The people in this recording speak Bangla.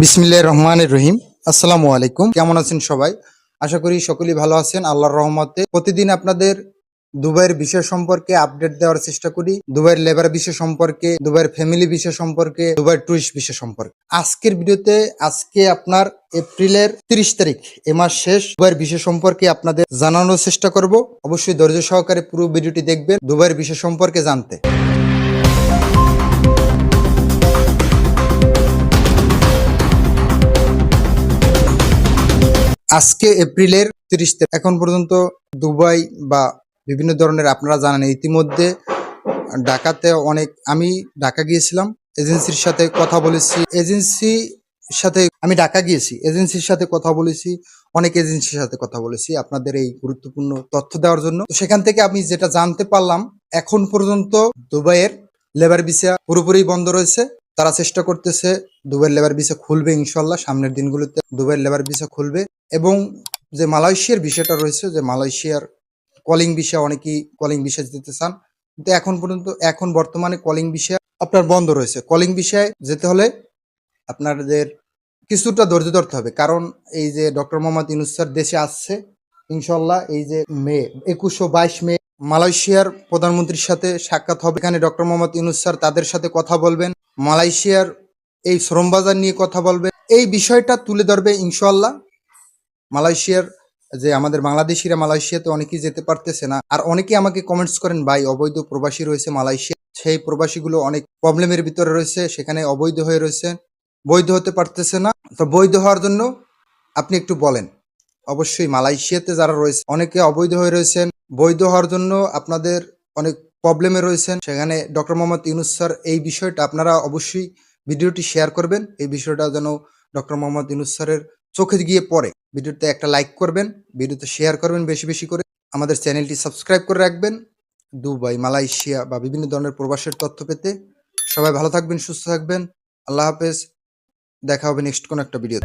বিসমিল্লাহ রহমানের রহিম। আসসালামু আলাইকুম। কেমন আছেন সবাই? আশা করি সকলেই ভালো আছেন। আল্লাহর রহমতে প্রতিদিন আপনাদের দুবাইয়ের বিষয় সম্পর্কে আপডেট দেওয়ার চেষ্টা করি। দুবাইয়ের লেবার বিষয় সম্পর্কে, দুবাইয়ের ফ্যামিলি বিষয় সম্পর্কে, দুবাইয়ের টুরিস্ট বিষয় সম্পর্কে। আজকের ভিডিওতে আজকে আপনার এপ্রিলের তিরিশ তারিখ, এ মাস শেষ। দুবাইয়ের বিষয় সম্পর্কে আপনাদের জানানোর চেষ্টা করব। অবশ্যই ধৈর্য সহকারে পুরো ভিডিওটি দেখবেন, দুবাইয়ের বিষয় সম্পর্কে জানতে। আজকে এপ্রিলের তিরিশ এখন পর্যন্ত দুবাই বা বিভিন্ন ধরনের আপনারা জানেন, ইতিমধ্যে ঢাকাতে অনেক, আমি ঢাকা গিয়েছিলাম, এজেন্সির সাথে কথা বলেছি। এজেন্সি সাথে, আমি ঢাকা গিয়েছি, এজেন্সির সাথে কথা বলেছি, অনেক এজেন্সির সাথে কথা বলেছি আপনাদের এই গুরুত্বপূর্ণ তথ্য দেওয়ার জন্য। সেখান থেকে আমি যেটা জানতে পারলাম, এখন পর্যন্ত দুবাইয়ের লেবার ভিসা পুরোপুরি বন্ধ রয়েছে। তারা চেষ্টা করতেছে দুবাইয়ের লেবার ভিসা খুলবে ইনশাল্লাহ, সামনের দিনগুলোতে দুবাইয়ের লেবার ভিসা খুলবে। এবং যে মালয়েশিয়ার বিষয়টা রয়েছে, যে মালয়েশিয়ার কলিং ভিসা, অনেকেই কলিং ভিসা দিতে চান, কিন্তু এখন পর্যন্ত, এখন বর্তমানে কলিং ভিসা আপনার বন্ধ রয়েছে। কলিং ভিসায় যেতে হলে আপনাদের কিছুটা ধৈর্য ধরতে হবে। কারণ এই যে ডক্টর মোহাম্মদ ইউনুস স্যার দেশে আসছে, ইনশাল্লাহ এই যে মে একুশশো বাইশ মে মালয়েশিয়ার প্রধানমন্ত্রীর সাথে সাক্ষাৎ হবে। এখানে ডক্টর মোহাম্মদ ইউনুস স্যার তাদের সাথে কথা বলবেন। মালয়েশিয়ার এই শ্রম বাজার নিয়ে কথা বলবে। এই বিষয়টা তুলে ধরবে ইনশাল্লাহ মালয়েশিয়ার যে আমাদের বাংলাদেশিরা মালয়েশিয়াতে অনেকেই যেতে পারতেছে না। আর অনেকেই আমাকে কমেন্টস করেন, ভাই, অবৈধ প্রবাসী রয়েছে মালয়েশিয়া। সেই প্রবাসীগুলো অনেক প্রবলেমের ভিতরে রয়েছে, সেখানে অবৈধ হয়ে রয়েছে, বৈধ হতে পারতেছে না। তো বৈধ হওয়ার জন্য আপনি একটু বলেন। অবশ্যই মালয়েশিয়াতে যারা রয়েছে, অনেকে অবৈধ হয়ে রয়েছেন। বৈধ হওয়ার জন্য আপনাদের অনেক প্রবলেমে রয়েছেন, সেখানে ডক্টর মোহাম্মদ ইউনুস স্যার, এই বিষয়টা আপনারা অবশ্যই ভিডিওটি শেয়ার করবেন। এই বিষয়টা যেন ডক্টর মোহাম্মদ ইউনুস স্যারের চোখে গিয়ে পড়ে। ভিডিওতে একটা লাইক করবেন, ভিডিওতে শেয়ার করবেন বেশি বেশি করে। আমাদের চ্যানেলটি সাবস্ক্রাইব করে রাখবেন। দুবাই, মালয়েশিয়া বা বিভিন্ন ধরনের প্রবাসের তথ্য পেতে সবাই ভালো থাকবেন, সুস্থ থাকবেন। আল্লাহ হাফেজ। দেখা হবে নেক্সট কোনো একটা ভিডিও